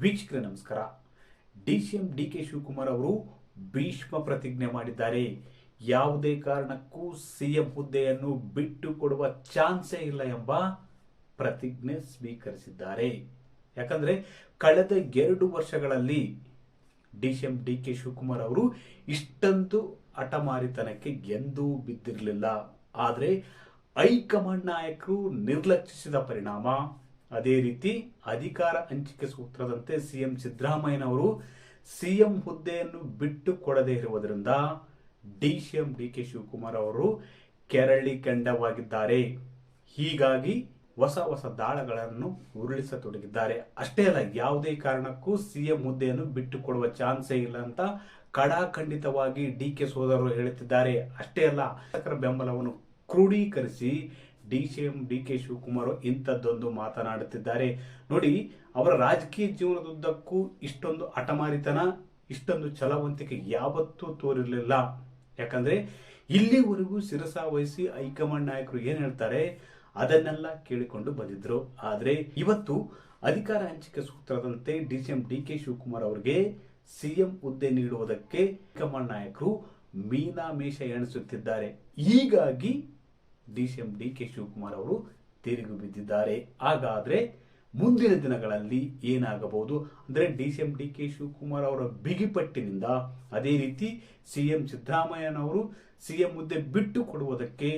ವೀಕ್ಷಕರೇ ನಮಸ್ಕಾರ. D C M D K Shivakumar ಅವರು ಭೀಷ್ಮ ಪ್ರತಿಜ್ಞೆ ಮಾಡಿದ್ದಾರೆ. ಯಾವುದೇ ಕಾರಣಕ್ಕೂ ಸಿಎಂ ಹುದ್ದೆಯನ್ನು ಬಿಟ್ಟು ಕೊಡುವ ಚಾನ್ಸೇ ಇಲ್ಲ ಎಂಬ ಪ್ರತಿಜ್ಞೆ ಸ್ವೀಕರಿಸಿದ್ದಾರೆ. ಯಾಕಂದ್ರೆ ಕಳೆದ ಎರಡು ವರ್ಷಗಳಲ್ಲಿ D C M D K Shivakumar ಅವರು ಇಷ್ಟೊಂದು ಹಠಮಾರಿತನಕ್ಕೆ ಎಂದೂ ಬಿದ್ದಿರಲಿಲ್ಲ. ಆದರೆ ಹೈಕಮಾಂಡ್ ನಾಯಕರು ನಿರ್ಲಕ್ಷಿಸಿದ ಪರಿಣಾಮ. ಅದೇ ರೀತಿ ಅಧಿಕಾರ ಹಂಚಿಕೆ ಸೂತ್ರದಂತೆ ಸಿಎಂ ಸಿದ್ದರಾಮಯ್ಯನವರು ಸಿಎಂ ಹುದ್ದೆಯನ್ನು ಬಿಟ್ಟು ಕೊಡದೇ ಇರುವುದರಿಂದ D C M D K Shivakumar ಅವರು ಕೆರಳಿ ಕೆಂಡವಾಗಿದ್ದಾರೆ. ಹೀಗಾಗಿ ಹೊಸ ಹೊಸ ದಾಳಗಳನ್ನು ಉರುಳಿಸತೊಡಗಿದ್ದಾರೆ. ಅಷ್ಟೇ ಅಲ್ಲ, ಯಾವುದೇ ಕಾರಣಕ್ಕೂ ಸಿಎಂ ಹುದ್ದೆಯನ್ನು ಬಿಟ್ಟು ಕೊಡುವ ಚಾನ್ಸೇ ಇಲ್ಲ ಅಂತ ಕಡಾಖಂಡಿತವಾಗಿ ಡಿ ಕೆ ಸೋದರರು ಹೇಳುತ್ತಿದ್ದಾರೆ. ಅಷ್ಟೇ ಅಲ್ಲ, ಶಾಸಕರ ಬೆಂಬಲವನ್ನು ಕ್ರೋಢೀಕರಿಸಿ D C M D K Shivakumar ಇಂಥದ್ದೊಂದು ಮಾತನಾಡುತ್ತಿದ್ದಾರೆ. ನೋಡಿ, ಅವರ ರಾಜಕೀಯ ಜೀವನದುದ್ದಕ್ಕೂ ಇಷ್ಟೊಂದು ಹಠಮಾರಿತನ, ಇಷ್ಟೊಂದು ಛಲವಂತಿಕೆ ಯಾವತ್ತೂ ತೋರಿರಲಿಲ್ಲ. ಯಾಕಂದ್ರೆ, ಇಲ್ಲಿವರೆಗೂ ಶಿರಸಾ ವಹಿಸಿ ಹೈಕಮಾಂಡ್ ನಾಯಕರು ಏನ್ ಹೇಳ್ತಾರೆ? ಅದನ್ನೆಲ್ಲ ಕೇಳಿಕೊಂಡು ಬಂದಿದ್ರು. ಆದ್ರೆ, ಇವತ್ತು ಅಧಿಕಾರ ಹಂಚಿಕೆ ಸೂತ್ರದಂತೆ D C M D K Shivakumar ಅವರಿಗೆ ಸಿಎಂ ಹುದ್ದೆ ನೀಡುವುದಕ್ಕೆ ಹೈಕಮಾಂಡ್ ನಾಯಕರು ಮೀನಾಮೇಷ ಎಣಿಸುತ್ತಿದ್ದಾರೆ. ಹೀಗಾಗಿ D C M D K Shivakumar ಅವರು ತಿರುಗಿ ಬಿದ್ದಿದ್ದಾರೆ. ಹಾಗಾದರೆ ಮುಂದಿನ ದಿನಗಳಲ್ಲಿ ಏನಾಗಬಹುದು? ಅಂದರೆ D C M D K Shivakumar ಅವರ ಬಿಗಿಪಟ್ಟಿನಿಂದ ಅದೇ ರೀತಿ ಸಿ ಎಂ ಸಿದ್ದರಾಮಯ್ಯನವರು ಸಿ ಎಂ ಹುದ್ದೆ ಬಿಟ್ಟು ಕೊಡುವುದಕ್ಕೆ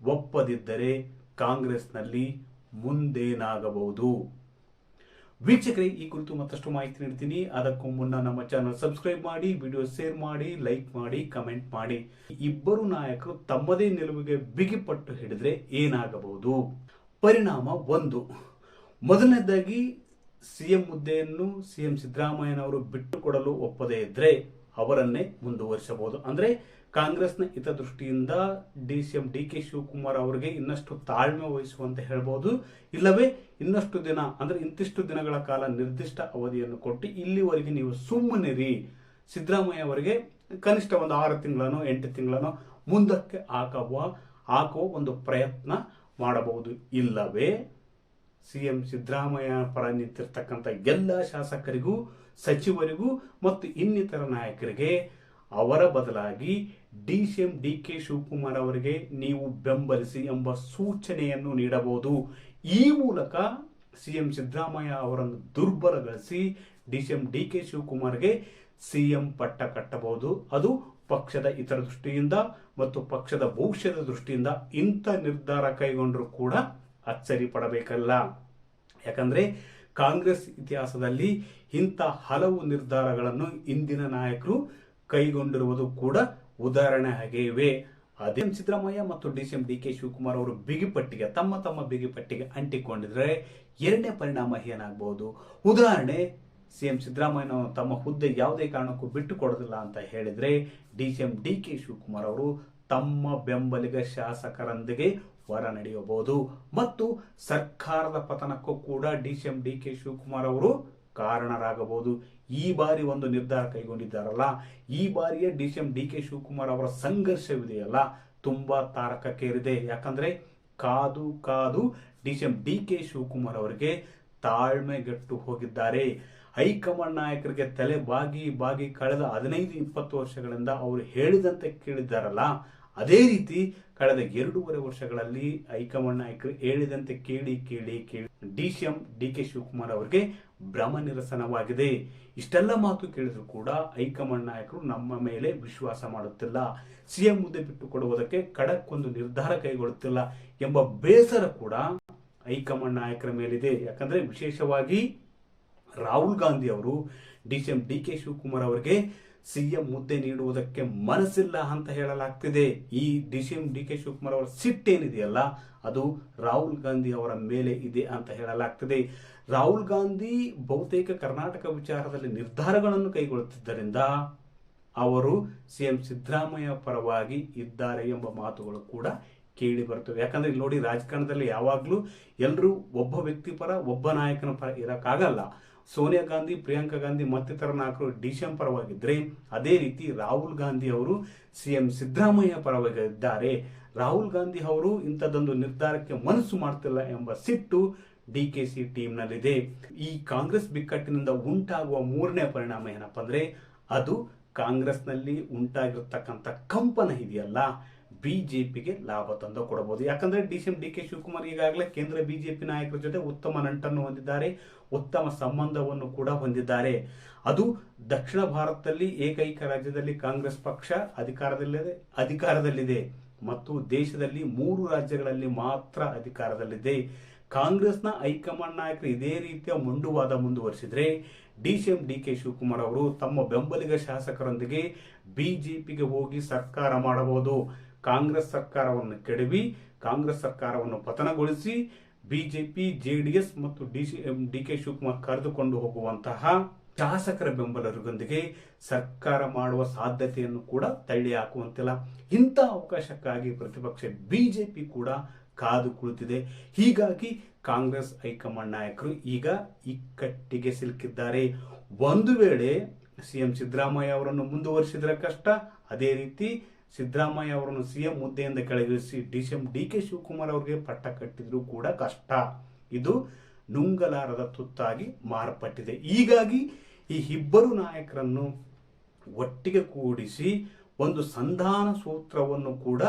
ಒಪ್ಪದಿದ್ದರೆ ಕಾಂಗ್ರೆಸ್ನಲ್ಲಿ ಮುಂದೇನಾಗಬಹುದು? ವೀಕ್ಷಕರೇ, ಈ ಕುರಿತು ಮತ್ತಷ್ಟು ಮಾಹಿತಿ ನೀಡ್ತೀನಿ. ಅದಕ್ಕೂ ಮುನ್ನ ನಮ್ಮ ಚಾನಲ್ ಸಬ್ಸ್ಕ್ರೈಬ್ ಮಾಡಿ ವಿಡಿಯೋ ಶೇರ್ ಮಾಡಿ ಲೈಕ್ ಮಾಡಿ ಕಮೆಂಟ್ ಮಾಡಿ. ಇಬ್ಬರು ನಾಯಕರು ತಮ್ಮದೇ ನಿಲುವಿಗೆ ಬಿಗಿಪಟ್ಟು ಹಿಡಿದ್ರೆ ಏನಾಗಬಹುದು? ಪರಿಣಾಮ ಒಂದು. ಮೊದಲನೇದಾಗಿ ಸಿಎಂ ಹುದ್ದೆಯನ್ನು ಸಿಎಂ ಸಿದ್ದರಾಮಯ್ಯನವರು ಬಿಟ್ಟುಕೊಡಲು ಒಪ್ಪದೇ ಇದ್ರೆ ಅವರನ್ನೇ ಮುಂದುವರಿಸಬಹುದು. ಅಂದ್ರೆ ಕಾಂಗ್ರೆಸ್ನ ಹಿತದೃಷ್ಟಿಯಿಂದ D C M D K Shivakumar ಅವರಿಗೆ ಇನ್ನಷ್ಟು ತಾಳ್ಮೆ ವಹಿಸುವಂತೆ ಹೇಳ್ಬೋದು. ಇಲ್ಲವೇ ಇನ್ನಷ್ಟು ದಿನ, ಅಂದ್ರೆ ಇಂತಿಷ್ಟು ದಿನಗಳ ಕಾಲ ನಿರ್ದಿಷ್ಟ ಅವಧಿಯನ್ನು ಕೊಟ್ಟು ಇಲ್ಲಿವರೆಗೆ ನೀವು ಸುಮ್ಮನಿರಿ. ಸಿದ್ದರಾಮಯ್ಯ ಅವರಿಗೆ ಕನಿಷ್ಠ ಒಂದು ಆರು ತಿಂಗಳನ್ನು ಎಂಟು ತಿಂಗಳನ್ನು ಮುಂದಕ್ಕೆ ಹಾಕುವ ಹಾಕುವ ಒಂದು ಪ್ರಯತ್ನ ಮಾಡಬಹುದು. ಇಲ್ಲವೇ ಸಿಎಂ ಸಿದ್ದರಾಮಯ್ಯ ಪರ ನಿಂತಿರ್ತಕ್ಕಂಥ ಎಲ್ಲ ಶಾಸಕರಿಗೂ, ಸಚಿವರಿಗೂ ಮತ್ತು ಇನ್ನಿತರ ನಾಯಕರಿಗೆ ಅವರ ಬದಲಾಗಿ D C M D K Shivakumar ಅವರಿಗೆ ನೀವು ಬೆಂಬಲಿಸಿ ಎಂಬ ಸೂಚನೆಯನ್ನು ನೀಡಬಹುದು. ಈ ಮೂಲಕ ಸಿ ಎಂ ಸಿದ್ದರಾಮಯ್ಯ ಅವರನ್ನು ದುರ್ಬಲಗೊಳಿಸಿ D C M D K ಶಿವಕುಮಾರ್ಗೆ C M ಪಟ್ಟ ಕಟ್ಟಬಹುದು. ಅದು ಪಕ್ಷದ ಇತರ ದೃಷ್ಟಿಯಿಂದ ಮತ್ತು ಪಕ್ಷದ ಭವಿಷ್ಯದ ದೃಷ್ಟಿಯಿಂದ ಇಂಥ ನಿರ್ಧಾರ ಕೈಗೊಂಡರೂ ಕೂಡ ಅಚ್ಚರಿ ಪಡಬೇಕಲ್ಲ ಯಾಕಂದ್ರೆ ಕಾಂಗ್ರೆಸ್ ಇತಿಹಾಸದಲ್ಲಿ ಇಂಥ ಹಲವು ನಿರ್ಧಾರಗಳನ್ನು ಇಂದಿನ ನಾಯಕರು ಕೈಗೊಂಡಿರುವುದು ಕೂಡ ಉದಾಹರಣೆ ಇವೆ. ಅದೇ ಸಿದ್ದರಾಮಯ್ಯ ಮತ್ತು D C M D K Shivakumar ಅವರು ಬಿಗಿಪಟ್ಟಿಗೆ ತಮ್ಮ ತಮ್ಮ ಬಿಗಿಪಟ್ಟಿಗೆ ಅಂಟಿಕೊಂಡಿದ್ರೆ ಎರಡನೇ ಪರಿಣಾಮ ಏನಾಗಬಹುದು ಉದಾಹರಣೆ, ಸಿ ಎಂ ಸಿದ್ದರಾಮಯ್ಯ ತಮ್ಮ ಹುದ್ದೆ ಯಾವುದೇ ಕಾರಣಕ್ಕೂ ಬಿಟ್ಟು ಕೊಡೋದಿಲ್ಲ ಅಂತ ಹೇಳಿದ್ರೆ D C M D K Shivakumar ಅವರು ತಮ್ಮ ಬೆಂಬಲಿಗ ಶಾಸಕರೊಂದಿಗೆ ಹೊರ ನಡೆಯಬಹುದು. ಮತ್ತು ಸರ್ಕಾರದ ಪತನಕ್ಕೂ ಕೂಡ D C M D K Shivakumar ಅವರು ಕಾರಣರಾಗಬಹುದು. ಈ ಬಾರಿ ಒಂದು ನಿರ್ಧಾರ ಕೈಗೊಂಡಿದ್ದಾರಲ್ಲ, ಈ ಬಾರಿಯ D C M D K Shivakumar ಅವರ ಸಂಘರ್ಷವಿದೆಯಲ್ಲ, ತುಂಬಾ ತಾರಕಕ್ಕೇರಿದೆ. ಯಾಕಂದ್ರೆ ಕಾದು ಕಾದು D C M D K Shivakumar ಅವರಿಗೆ ತಾಳ್ಮೆಗೆಟ್ಟು ಹೋಗಿದ್ದಾರೆ. ಹೈಕಮಾಂಡ್ ನಾಯಕರಿಗೆ ತಲೆ ಬಾಗಿ ಬಾಗಿ ಕಳೆದ ಹದಿನೈದು, ಇಪ್ಪತ್ತು ವರ್ಷಗಳಿಂದ ಅವರು ಹೇಳಿದಂತೆ ಕೇಳಿದ್ದಾರಲ್ಲ ಅದೇ ರೀತಿ ಕಳೆದ ಎರಡೂವರೆ ವರ್ಷಗಳಲ್ಲಿ ಹೈಕಮಾಂಡ್ ನಾಯಕರು ಹೇಳಿದಂತೆ ಕೇಳಿ ಕೇಳಿ ಕೇಳಿ D C M D K Shivakumar ಅವರಿಗೆ ಭ್ರಮ ನಿರಸನವಾಗಿದೆ. ಇಷ್ಟೆಲ್ಲ ಮಾತು ಕೇಳಿದ್ರು ಕೂಡ ಹೈಕಮಾಂಡ್ ನಾಯಕರು ನಮ್ಮ ಮೇಲೆ ವಿಶ್ವಾಸ ಮಾಡುತ್ತಿಲ್ಲ. ಸಿಎಂ ಹುದ್ದೆ ಬಿಟ್ಟು ಕೊಡುವುದಕ್ಕೆ ಖಡಕ್ ಒಂದು ನಿರ್ಧಾರ ಕೈಗೊಳ್ಳುತ್ತಿಲ್ಲ ಎಂಬ ಬೇಸರ ಕೂಡ ಹೈಕಮಾಂಡ್ ನಾಯಕರ ಮೇಲಿದೆ. ಯಾಕಂದ್ರೆ ವಿಶೇಷವಾಗಿ ರಾಹುಲ್ ಗಾಂಧಿ ಅವರು D C M D K Shivakumar ಅವರಿಗೆ ಸಿಎಂ ಹುದ್ದೆ ನೀಡುವುದಕ್ಕೆ ಮನಸ್ಸಿಲ್ಲ ಅಂತ ಹೇಳಲಾಗ್ತಿದೆ. ಈ D C M D K Shivakumar ಅವರ ಸಿಟ್ಟೇನಿದೆಯಲ್ಲ, ಅದು ರಾಹುಲ್ ಗಾಂಧಿ ಅವರ ಮೇಲೆ ಇದೆ ಅಂತ ಹೇಳಲಾಗ್ತಿದೆ. ರಾಹುಲ್ ಗಾಂಧಿ ಬಹುತೇಕ ಕರ್ನಾಟಕ ವಿಚಾರದಲ್ಲಿ ನಿರ್ಧಾರಗಳನ್ನು ಕೈಗೊಳ್ಳುತ್ತಿದ್ದರಿಂದ ಅವರು ಸಿಎಂ ಸಿದ್ದರಾಮಯ್ಯ ಪರವಾಗಿ ಇದ್ದಾರೆ ಎಂಬ ಮಾತುಗಳು ಕೂಡ ಕೇಳಿ ಬರ್ತವೆ ಯಾಕಂದ್ರೆ ಇಲ್ಲಿ ನೋಡಿ ರಾಜಕಾರಣದಲ್ಲಿ ಯಾವಾಗಲೂ ಎಲ್ಲರೂ ಒಬ್ಬ ವ್ಯಕ್ತಿ ಪರ, ಒಬ್ಬ ನಾಯಕನ ಪರ ಇರಕ್ಕಾಗಲ್ಲ. ಸೋನಿಯಾ ಗಾಂಧಿ, ಪ್ರಿಯಾಂಕಾ ಗಾಂಧಿ ಮತ್ತಿತರ ನಾಯಕರು ಡಿ ಸಿ ಎಂ ಪರವಾಗಿದ್ರೆ ಅದೇ ರೀತಿ ರಾಹುಲ್ ಗಾಂಧಿ ಅವರು ಸಿಎಂ ಸಿದ್ದರಾಮಯ್ಯ ಪರವಾಗಿದ್ದಾರೆ. ರಾಹುಲ್ ಗಾಂಧಿ ಅವರು ಇಂಥದ್ದೊಂದು ನಿರ್ಧಾರಕ್ಕೆ ಮನಸ್ಸು ಮಾಡ್ತಿಲ್ಲ ಎಂಬ ಸಿಟ್ಟು ಡಿ ಕೆ ಸಿ ಟೀಮ್ನಲ್ಲಿದೆ. ಈ ಕಾಂಗ್ರೆಸ್ ಬಿಕ್ಕಟ್ಟಿನಿಂದ ಉಂಟಾಗುವ ಮೂರನೇ ಪರಿಣಾಮ ಏನಪ್ಪ ಅಂದರೆ ಅದು ಕಾಂಗ್ರೆಸ್ನಲ್ಲಿ ಉಂಟಾಗಿರ್ತಕ್ಕಂಥ ಕಂಪನ ಇದೆಯಲ್ಲ. ಬಿಜೆಪಿಗೆ ಲಾಭ ತಂದು ಕೊಡಬಹುದು. ಯಾಕಂದ್ರೆ D C M, D K Shivakumar ಈಗಾಗಲೇ ಕೇಂದ್ರ ಬಿಜೆಪಿ ನಾಯಕರ ಜೊತೆ ಉತ್ತಮ ನಂಟನ್ನು ಹೊಂದಿದ್ದಾರೆ, ಉತ್ತಮ ಸಂಬಂಧವನ್ನು ಕೂಡ ಹೊಂದಿದ್ದಾರೆ. ಅದು ದಕ್ಷಿಣ ಭಾರತದಲ್ಲಿ ಏಕೈಕ ರಾಜ್ಯದಲ್ಲಿ ಕಾಂಗ್ರೆಸ್ ಪಕ್ಷ ಅಧಿಕಾರದಲ್ಲಿದೆ ಅಧಿಕಾರದಲ್ಲಿದೆ ಮತ್ತು ದೇಶದಲ್ಲಿ ಮೂರು ರಾಜ್ಯಗಳಲ್ಲಿ ಮಾತ್ರ ಅಧಿಕಾರದಲ್ಲಿದೆ. ಕಾಂಗ್ರೆಸ್ನ ಹೈಕಮಾಂಡ್ ನಾಯಕರು ಇದೇ ರೀತಿಯ ಮೊಂಡುವಾದ ಮುಂದುವರಿಸಿದರೆ D C M, D K Shivakumar ಅವರು ತಮ್ಮ ಬೆಂಬಲಿಗ ಶಾಸಕರೊಂದಿಗೆ ಬಿಜೆಪಿಗೆ ಹೋಗಿ ಸರ್ಕಾರ ಮಾಡಬಹುದು. ಕಾಂಗ್ರೆಸ್ ಸರ್ಕಾರವನ್ನು ಕೆಡವಿ, ಕಾಂಗ್ರೆಸ್ ಸರ್ಕಾರವನ್ನು ಪತನಗೊಳಿಸಿ ಬಿಜೆಪಿ, ಜೆಡಿಎಸ್ ಮತ್ತು D C M, D K Shivakumar ಕರೆದುಕೊಂಡು ಹೋಗುವಂತಹ ಶಾಸಕರ ಬೆಂಬಲರೊಂದಿಗೆ ಸರ್ಕಾರ ಮಾಡುವ ಸಾಧ್ಯತೆಯನ್ನು ಕೂಡ ತಳ್ಳಿ ಹಾಕುವಂತಿಲ್ಲ. ಇಂಥ ಅವಕಾಶಕ್ಕಾಗಿ ಪ್ರತಿಪಕ್ಷ ಬಿಜೆಪಿ ಕೂಡ ಕಾದು ಕುಳಿತಿದೆ. ಹೀಗಾಗಿ ಕಾಂಗ್ರೆಸ್ ಹೈಕಮಾಂಡ್ ನಾಯಕರು ಈಗ ಇಕ್ಕಟ್ಟಿಗೆ ಸಿಲುಕಿದ್ದಾರೆ. ಒಂದು ವೇಳೆ ಸಿಎಂ ಸಿದ್ದರಾಮಯ್ಯ ಅವರನ್ನು ಮುಂದುವರಿಸಿದರೆ ಕಷ್ಟ. ಅದೇ ರೀತಿ ಸಿದ್ದರಾಮಯ್ಯ ಅವರನ್ನು ಸಿಎಂ ಹುದ್ದೆಯಿಂದ ಕೆಳಗಿಳಿಸಿ D C M D K Shivakumar ಅವರಿಗೆ ಪಟ್ಟ ಕಟ್ಟಿದರೂ ಕೂಡ ಕಷ್ಟ. ಇದು ನುಂಗಲಾರದ ತುತ್ತಾಗಿ ಮಾರ್ಪಟ್ಟಿದೆ. ಹೀಗಾಗಿ ಈ ಇಬ್ಬರು ನಾಯಕರನ್ನು ಒಟ್ಟಿಗೆ ಕೂಡಿಸಿ ಒಂದು ಸಂಧಾನ ಸೂತ್ರವನ್ನು ಕೂಡ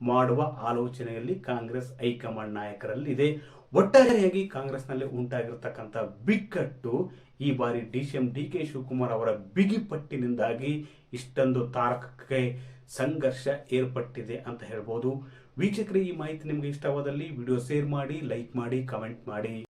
ಮಾಡುವ ಆಲೋಚನೆಯಲ್ಲಿ ಕಾಂಗ್ರೆಸ್ ಹೈಕಮಾಂಡ್ ನಾಯಕರಲ್ಲಿ ಇದೆ ಒಟ್ಟಾರೆಯಾಗಿ ಕಾಂಗ್ರೆಸ್ನಲ್ಲಿ ಉಂಟಾಗಿರ್ತಕ್ಕಂಥ ಬಿಕ್ಕಟ್ಟು ಈ ಬಾರಿ D C M D K Shivakumar ಅವರ ಬಿಗಿಪಟ್ಟಿನಿಂದಾಗಿ ಇಷ್ಟೊಂದು ತಾರಕಕ್ಕೆ ಸಂಘರ್ಷ ಏರ್ಪಟ್ಟಿದೆ ಅಂತ ಹೇಳ್ಬೋದು. ವೀಕ್ಷಕರಿಗೆ ಈ ಮಾಹಿತಿ ನಿಮಗೆ ಇಷ್ಟವಾದಲ್ಲಿ ವಿಡಿಯೋ ಶೇರ್ ಮಾಡಿ, ಲೈಕ್ ಮಾಡಿ, ಕಮೆಂಟ್ ಮಾಡಿ.